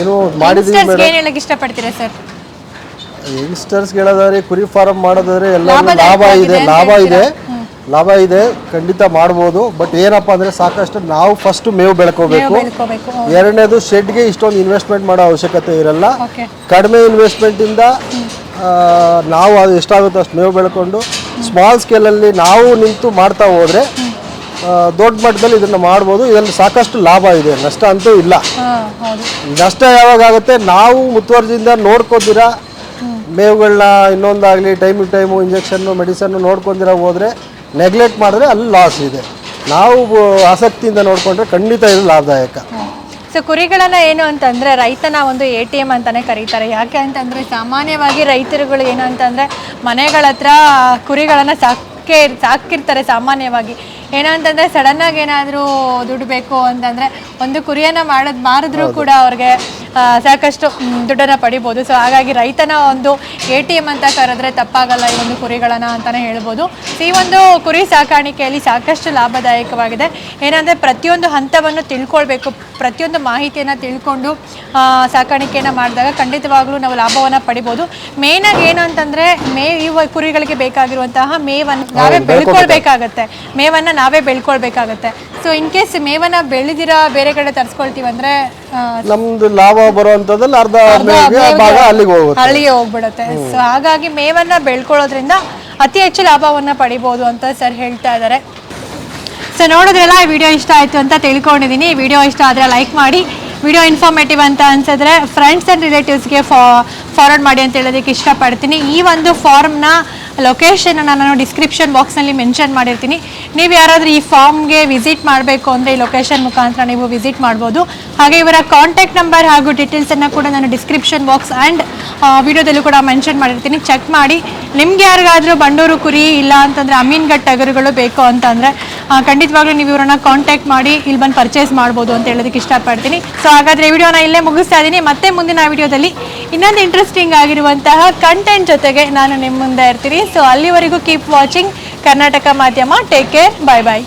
ಏನೋ ಮಾಡಿದ್ದೀವಿ ಯಂಗ್ಸ್ಟರ್ಸ್ಗೆ ಏನು ಹೇಳಕ್ಕೆ ಇಷ್ಟಪಡ್ತೀರಾ ಸರ್ ಯಂಗ್ಸ್ಟರ್ಸ್ ಹೇಳೋದಾದ್ರೆ ಕುರಿ ಫಾರ್ಮ್ ಮಾಡೋದಾದ್ರೆ ಎಲ್ಲ ಲಾಭ ಇದೆ ಲಾಭ ಇದೆ. ಲಾಭ ಇದೆ ಖಂಡಿತ ಮಾಡ್ಬೋದು. ಬಟ್ ಏನಪ್ಪ ಅಂದ್ರೆ ಸಾಕಷ್ಟು ನಾವು ಫಸ್ಟ್ ಮೇವು ಬೆಳ್ಕೋಬೇಕು. ಬೆಳ್ಕೋಬೇಕು ಎರಡನೇದು ಶೆಡ್ಗೆ ಇಷ್ಟೊಂದು ಇನ್ವೆಸ್ಟ್ಮೆಂಟ್ ಮಾಡೋ ಅವಶ್ಯಕತೆ ಇರಲ್ಲ. ಓಕೆ ಕಡಿಮೆ ಇನ್ವೆಸ್ಟ್ಮೆಂಟಿಂದ ನಾವು ಅದು ಎಷ್ಟಾಗುತ್ತೋ ಅಷ್ಟು ಮೇವು ಬೆಳ್ಕೊಂಡು ಸ್ಮಾಲ್ ಸ್ಕೇಲಲ್ಲಿ ನಾವು ನಿಂತು ಮಾಡ್ತಾ ಹೋದರೆ ದೊಡ್ಡ ಮಟ್ಟದಲ್ಲಿ ಇದನ್ನ ಮಾಡ್ಬೋದು. ಇದರಲ್ಲಿ ಸಾಕಷ್ಟು ಲಾಭ ಇದೆ. ನಷ್ಟ ಅಂತೂ ಇಲ್ಲ. ನಷ್ಟ ಯಾವಾಗ ಆಗುತ್ತೆ ನಾವು ಮುತುವರ್ಜಿಯಿಂದ ನೋಡ್ಕೊದಿರ ಮೇವುಗಳನ್ನ ಇನ್ನೊಂದಾಗಲಿ time to time injection medicine ನೋಡ್ಕೊಂಡಿರ ಹೋದರೆ ನೆಗ್ಲೆಕ್ಟ್ ಮಾಡಿದ್ರೆ ಅಲ್ಲಿ ಲಾಸ್ ಇದೆ. ನಾವು ಆಸಕ್ತಿಯಿಂದ ನೋಡಿಕೊಂಡ್ರೆ ಖಂಡಿತ ಇದು ಲಾಭದಾಯಕ. ಸೊ ಕುರಿಗಳನ್ನ ಏನು ಅಂತಂದ್ರೆ ರೈತನ ಒಂದು ಎ ಟಿ ಎಂ ಅಂತಾನೆ ಕರೀತಾರೆ. ಯಾಕೆ ಅಂತಂದ್ರೆ ಸಾಮಾನ್ಯವಾಗಿ ರೈತರುಗಳು ಏನು ಅಂತಂದ್ರೆ ಮನೆಗಳ ಹತ್ರ ಕುರಿಗಳನ್ನ ಸಾಕೇ ಸಾಕಿರ್ತಾರೆ ಸಾಮಾನ್ಯವಾಗಿ. ಏನಂತಂದ್ರೆ ಸಡನ್ ಆಗಿ ಏನಾದರೂ ದುಡ್ಡು ಬೇಕು ಅಂತಂದ್ರೆ ಒಂದು ಕುರಿಯನ್ನ ಮಾಡೋದು ಮಾರಿದ್ರು ಕೂಡ ಅವ್ರಿಗೆ ಸಾಕಷ್ಟು ದುಡ್ಡನ್ನ ಪಡಿಬೋದು. ಸೊ ಹಾಗಾಗಿ ರೈತನ ಒಂದು ಎ ಟಿ ಎಂ ಅಂತ ಕರೆದ್ರೆ ತಪ್ಪಾಗಲ್ಲ ಈ ಒಂದು ಕುರಿಗಳನ್ನ ಅಂತಾನೆ ಹೇಳ್ಬೋದು. ಈ ಒಂದು ಕುರಿ ಸಾಕಾಣಿಕೆಯಲ್ಲಿ ಸಾಕಷ್ಟು ಲಾಭದಾಯಕವಾಗಿದೆ. ಏನಂದರೆ ಪ್ರತಿಯೊಂದು ಹಂತವನ್ನು ತಿಳ್ಕೊಳ್ಬೇಕು. ಪ್ರತಿಯೊಂದು ಮಾಹಿತಿಯನ್ನು ತಿಳ್ಕೊಂಡು ಸಾಕಾಣಿಕೆಯನ್ನು ಮಾಡಿದಾಗ ಖಂಡಿತವಾಗ್ಲೂ ನಾವು ಲಾಭವನ್ನು ಪಡಿಬೋದು. ಮೇಯ್ನಾಗಿ ಏನು ಅಂತಂದರೆ ಮೇ ಈ ಕುರಿಗಳಿಗೆ ಬೇಕಾಗಿರುವಂತಹ ಮೇವನ್ನು ನಾವೇ ಬೆಳ್ಕೊಳ್ಬೇಕಾಗತ್ತೆ. ಮೇವನ್ನು ನಾವೇ ಬೆಳ್ಕೊಳ್ಬೇಕಾಗತ್ತೆ. ಸೊ ಇನ್ ಕೇಸ್ ಮೇವನ್ನ ಬೆಳೆದಿರ ಬೇರೆ ಕಡೆ ತರಿಸ್ಕೊಳ್ತೀವಿ ಅಂದ್ರೆ ನಮ್ದು ಲಾಭ ಬರುವಂತದ್ರಲ್ಲಿ ಅರ್ಧ ಭಾಗ ಅಲ್ಲಿಗೆ ಹೋಗುತ್ತೆ. ಹೋಗ್ಬಿಡುತ್ತೆ. ಸೊ ಹಾಗಾಗಿ ಮೇವನ್ನ ಬೆಳ್ಕೊಳ್ಳೋದ್ರಿಂದ ಅತಿ ಹೆಚ್ಚು ಲಾಭವನ್ನ ಪಡಿಬಹುದು ಅಂತ ಸರ್ ಹೇಳ್ತಾ ಇದ್ದಾರೆ. ಸೊ ನೋಡಿದ್ರೆಲ್ಲ ಈ ವಿಡಿಯೋ ಇಷ್ಟ ಆಯ್ತು ಅಂತ ತಿಳ್ಕೊಂಡಿದ್ದೀನಿ. ಈ ವಿಡಿಯೋ ಇಷ್ಟ ಆದರೆ ಲೈಕ್ ಮಾಡಿ. ವಿಡಿಯೋ ಇನ್ಫಾರ್ಮೇಟಿವ್ ಅಂತ ಅನ್ಸಿದ್ರೆ ಫ್ರೆಂಡ್ಸ್ ಆ್ಯಂಡ್ ರಿಲೇಟಿವ್ಸ್ಗೆ ಫಾರ್ವರ್ಡ್ ಮಾಡಿ ಅಂತ ಹೇಳೋದಕ್ಕೆ ಇಷ್ಟಪಡ್ತೀನಿ. ಈ ಒಂದು ಫಾರ್ಮ್ನ ಲೊಕೇಶನ್ ನಾನು ಡಿಸ್ಕ್ರಿಪ್ಷನ್ ಬಾಕ್ಸ್ನಲ್ಲಿ ಮೆನ್ಷನ್ ಮಾಡಿರ್ತೀನಿ. ನೀವು ಯಾರಾದರೂ ಈ ಫಾರ್ಮ್ಗೆ ವಿಸಿಟ್ ಮಾಡಬೇಕು ಅಂದರೆ ಈ ಲೊಕೇಶನ್ ಮುಖಾಂತರ ನೀವು ವಿಸಿಟ್ ಮಾಡ್ಬೋದು. ಹಾಗೆ ಇವರ ಕಾಂಟ್ಯಾಕ್ಟ್ ನಂಬರ್ ಹಾಗೂ ಡೀಟೇಲ್ಸನ್ನು ಕೂಡ ನಾನು ಡಿಸ್ಕ್ರಿಪ್ಷನ್ ಬಾಕ್ಸ್ ಆ್ಯಂಡ್ ವಿಡಿಯೋದಲ್ಲೂ ಕೂಡ ಮೆನ್ಷನ್ ಮಾಡಿರ್ತೀನಿ. ಚೆಕ್ ಮಾಡಿ. ನಿಮ್ಗೆ ಯಾರಿಗಾದರೂ ಬಂಡೂರು ಕುರಿ ಇಲ್ಲ ಅಂತಂದರೆ ಅಮೀನ್ಗಡ್ ಟಗರುಗಳು ಬೇಕು ಅಂತಂದರೆ ಖಂಡಿತವಾಗ್ಲೂ ನೀವು ಇವರನ್ನ ಕಾಂಟ್ಯಾಕ್ಟ್ ಮಾಡಿ ಇಲ್ಲಿ ಬಂದು ಪರ್ಚೇಸ್ ಮಾಡ್ಬೋದು ಅಂತ ಹೇಳೋದಕ್ಕೆ ಇಷ್ಟಪಡ್ತೀನಿ. ಸೊ ಹಾಗಾದರೆ ವಿಡಿಯೋನ ಇಲ್ಲೇ ಮುಗಿಸ್ತಾ ಇದ್ದೀನಿ. ಮತ್ತೆ ಮುಂದಿನ ವಿಡಿಯೋದಲ್ಲಿ ಇನ್ನೊಂದು ಇಂಟ್ರೆಸ್ಟಿಂಗ್ ಆಗಿರುವಂತಹ ಕಂಟೆಂಟ್ ಜೊತೆಗೆ ನಾನು ನಿಮ್ಮ ಮುಂದೆ ಇರ್ತೀನಿ. ಸೊ ಅಲ್ಲಿವರೆಗೂ ಕೀಪ್ ವಾಚಿಂಗ್ ಕರ್ನಾಟಕ ಮಾಧ್ಯಮ ಟೇಕ್ ಕೇರ್ ಬಾಯ್ ಬಾಯ್